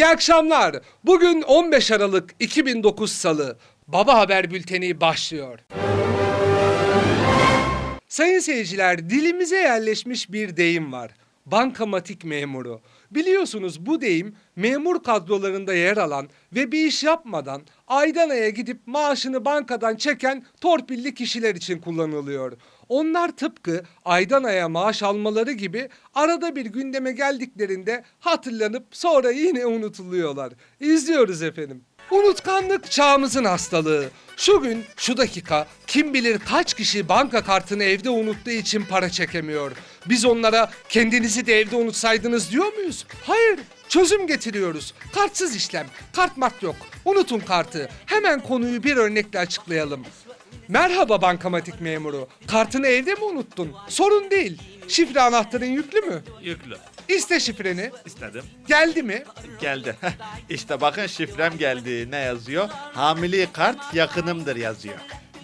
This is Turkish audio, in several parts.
İyi akşamlar. Bugün 15 Aralık 2009 Salı. Baba Haber Bülteni başlıyor. Sayın seyirciler, dilimize yerleşmiş bir deyim var. Bankamatik memuru. Biliyorsunuz bu deyim memur kadrolarında yer alan ve bir iş yapmadan aydan aya gidip maaşını bankadan çeken torpilli kişiler için kullanılıyor. Onlar tıpkı aydan aya maaş almaları gibi arada bir gündeme geldiklerinde hatırlanıp sonra yine unutuluyorlar. İzliyoruz efendim. Unutkanlık çağımızın hastalığı. Şu gün, şu dakika kim bilir kaç kişi banka kartını evde unuttuğu için para çekemiyor. Biz onlara kendinizi de evde unutsaydınız diyor muyuz? Hayır, çözüm getiriyoruz. Kartsız işlem, kart mart yok. Unutun kartı. Hemen konuyu bir örnekle açıklayalım. Merhaba bankamatik memuru. Kartını evde mi unuttun? Sorun değil. Şifre anahtarın yüklü mü? Yüklü. İste şifreni. İstedim. Geldi mi? Geldi. işte bakın şifrem geldi. Ne yazıyor? Hamili kart yakınımdır yazıyor.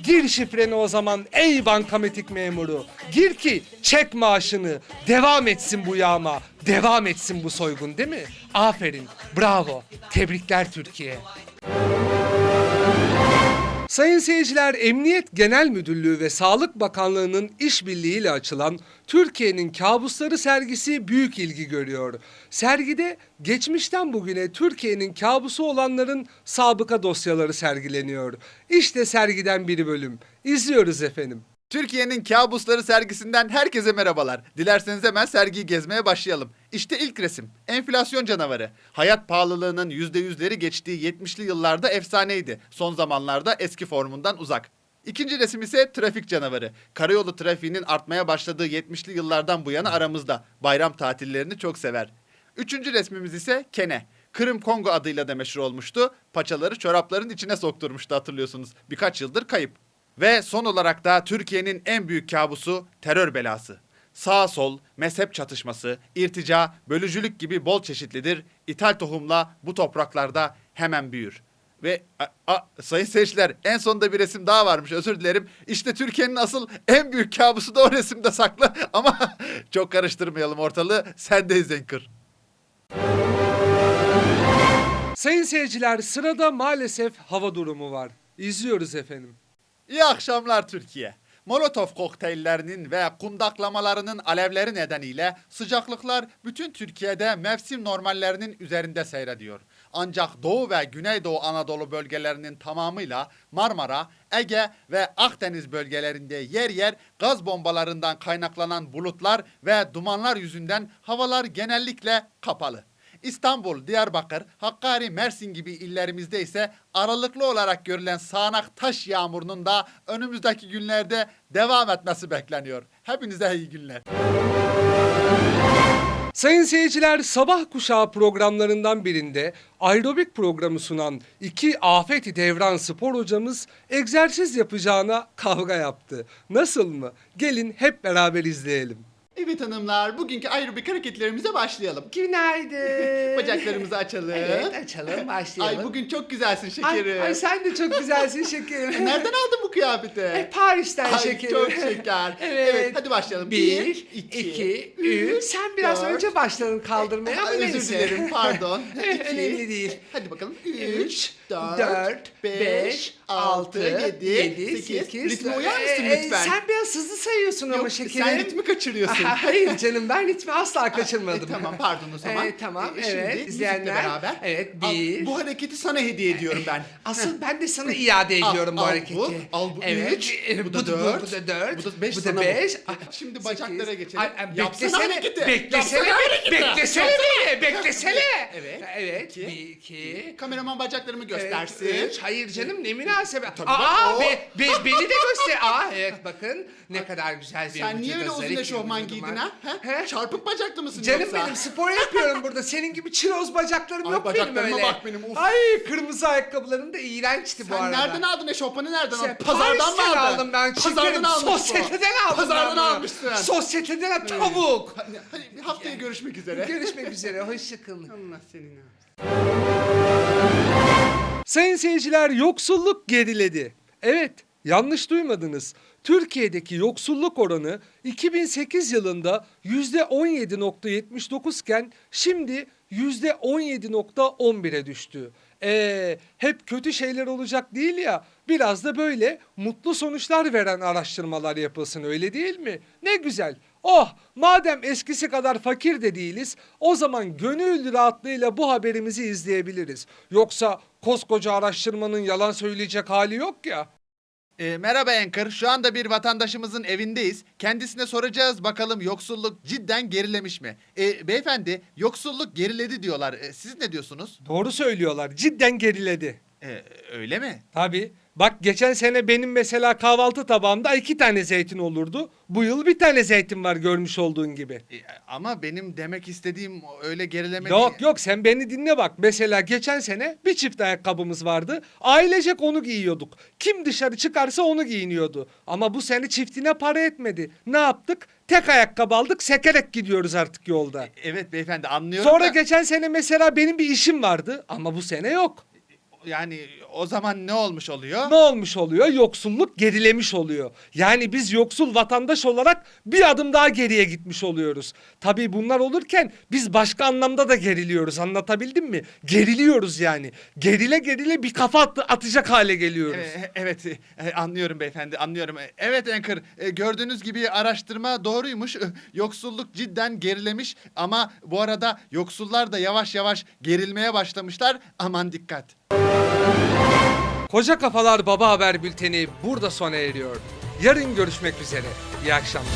Gir şifreni o zaman ey bankamatik memuru. Gir ki çek maaşını. Devam etsin bu yağma. Devam etsin bu soygun değil mi? Aferin. Bravo. Tebrikler Türkiye. Sayın seyirciler, Emniyet Genel Müdürlüğü ve Sağlık Bakanlığı'nın işbirliğiyle açılan Türkiye'nin Kabusları sergisi büyük ilgi görüyor. Sergide geçmişten bugüne Türkiye'nin kabusu olanların sabıka dosyaları sergileniyor. İşte sergiden bir bölüm. İzliyoruz efendim. Türkiye'nin kabusları sergisinden herkese merhabalar. Dilerseniz hemen sergiyi gezmeye başlayalım. İşte ilk resim. Enflasyon canavarı. Hayat pahalılığının %100'leri geçtiği 70'li yıllarda efsaneydi. Son zamanlarda eski formundan uzak. İkinci resim ise trafik canavarı. Karayolu trafiğinin artmaya başladığı 70'li yıllardan bu yana aramızda. Bayram tatillerini çok sever. Üçüncü resmimiz ise Kene. Kırım Kongo adıyla da meşhur olmuştu. Paçaları çorapların içine sokturmuştu hatırlıyorsunuz. Birkaç yıldır kayıp. Ve son olarak da Türkiye'nin en büyük kabusu terör belası. Sağ sol, mezhep çatışması, irtica, bölücülük gibi bol çeşitlidir. İthal tohumla bu topraklarda hemen büyür. Ve a, a, sayın seyirciler en sonunda bir resim daha varmış özür dilerim. İşte Türkiye'nin asıl en büyük kabusu da o resimde saklı. Ama çok karıştırmayalım ortalığı. Sen de Zenkır. Sayın seyirciler, sırada maalesef hava durumu var. İzliyoruz efendim. İyi akşamlar Türkiye. Molotov kokteyllerinin ve kundaklamalarının alevleri nedeniyle sıcaklıklar bütün Türkiye'de mevsim normallerinin üzerinde seyrediyor. Ancak Doğu ve Güneydoğu Anadolu bölgelerinin tamamıyla Marmara, Ege ve Akdeniz bölgelerinde yer yer gaz bombalarından kaynaklanan bulutlar ve dumanlar yüzünden havalar genellikle kapalı. İstanbul, Diyarbakır, Hakkari, Mersin gibi illerimizde ise aralıklı olarak görülen sağanak taş yağmurunun da önümüzdeki günlerde devam etmesi bekleniyor. Hepinize iyi günler. Sayın seyirciler sabah kuşağı programlarından birinde aerobik programı sunan iki afeti devran spor hocamız egzersiz yapacağına kavga yaptı. Nasıl mı? Gelin hep beraber izleyelim. Evet hanımlar, bugünkü aerobik hareketlerimize başlayalım. Günaydın. Bacaklarımızı açalım. Evet açalım başlayalım. Ay bugün çok güzelsin Ay, şekerim. ay sen de çok güzelsin şekerim. Nereden aldın bu kıyafeti? E, Paris'ten Ay, şekerim. çok şeker. evet. Evet, hadi başlayalım. Bir, Bir, iki, iki, üç. Sen biraz dört. önce başladın kaldırmaya ama Ay, özür dilerim, pardon. İki. Önemli değil. Hadi bakalım. Üç, Üç, dört, dört, beş, beş, altı, yedi, yedi, sekiz. sekiz. Ritme uyar mısın Ee, lütfen? Sen biraz hızlı sayıyorsun ama Yok, şekerim. sen ritmi kaçırıyorsun. Hayır canım ben ritmi asla kaçırmadım. E, tamam pardon o zaman. Ee, tamam E, evet Şimdi müzikle izleyenler. beraber. Evet Al, bir. bu hareketi sana hediye ediyorum ben. Asıl ben de sana iade Al, ediyorum bu al hareketi. bu, al bu evet. üç, e, bu da dört, bu da dört, bu da beş bu da beş. E, şimdi bacaklara geçelim. Ay, Yapsana beklesene, hareketi. beklesene, beklesene beklesene. Evet. Evet, bir, iki. Kameraman bacaklarımı Evet, göstersin. Hayır canım ne münasebet. Tabii Aa, bak, o- be, be, beni de göster. Aa, evet bakın ne kadar güzel bir Sen niye öyle uzun eşofman giydin ha? He? ha? Çarpık bacaklı mısın Canım yoksa? benim spor yapıyorum burada. Senin gibi çiroz bacaklarım Ay, yok benim öyle. bak benim, uf. Ay kırmızı ayakkabılarım da iğrençti bu Sen arada. nereden aldın eşofmanı nereden Sen aldın? Pazardan mı aldın? aldım ben. Pazardan almışsın. Sosyeteden aldım Pazardan almışsın. Sosyeteden tavuk. Hadi, haftaya görüşmek üzere. Görüşmek üzere. Hoşçakalın. Allah senin Sayın seyirciler yoksulluk geriledi. Evet yanlış duymadınız. Türkiye'deki yoksulluk oranı 2008 yılında %17.79 iken şimdi %17.11'e düştü. Ee, hep kötü şeyler olacak değil ya. Biraz da böyle mutlu sonuçlar veren araştırmalar yapılsın öyle değil mi? Ne güzel. Oh madem eskisi kadar fakir de değiliz o zaman gönül rahatlığıyla bu haberimizi izleyebiliriz. Yoksa koskoca araştırmanın yalan söyleyecek hali yok ya. E, merhaba Anchor. Şu anda bir vatandaşımızın evindeyiz. Kendisine soracağız bakalım yoksulluk cidden gerilemiş mi? E, beyefendi yoksulluk geriledi diyorlar. E, siz ne diyorsunuz? Doğru söylüyorlar cidden geriledi. E, öyle mi? Tabii. Bak geçen sene benim mesela kahvaltı tabağımda iki tane zeytin olurdu. Bu yıl bir tane zeytin var görmüş olduğun gibi. E, ama benim demek istediğim öyle gerileme Yok değil. yok sen beni dinle bak. Mesela geçen sene bir çift ayakkabımız vardı. Ailecek onu giyiyorduk. Kim dışarı çıkarsa onu giyiniyordu. Ama bu sene çiftine para etmedi. Ne yaptık? Tek ayakkabı aldık sekerek gidiyoruz artık yolda. Evet beyefendi anlıyorum Sonra da- geçen sene mesela benim bir işim vardı ama bu sene yok. Yani o zaman ne olmuş oluyor? Ne olmuş oluyor? Yoksulluk gerilemiş oluyor. Yani biz yoksul vatandaş olarak bir adım daha geriye gitmiş oluyoruz. Tabii bunlar olurken biz başka anlamda da geriliyoruz. Anlatabildim mi? Geriliyoruz yani. Gerile gerile bir kafa at- atacak hale geliyoruz. E, evet e, anlıyorum beyefendi anlıyorum. E, Evet Anchor e, gördüğünüz gibi araştırma doğruymuş. E, Yoksulluk cidden gerilemiş ama bu arada yoksullar da yavaş yavaş gerilmeye başlamışlar. Aman dikkat. Koca Kafalar Baba Haber Bülteni burada sona eriyor. Yarın görüşmek üzere. İyi akşamlar.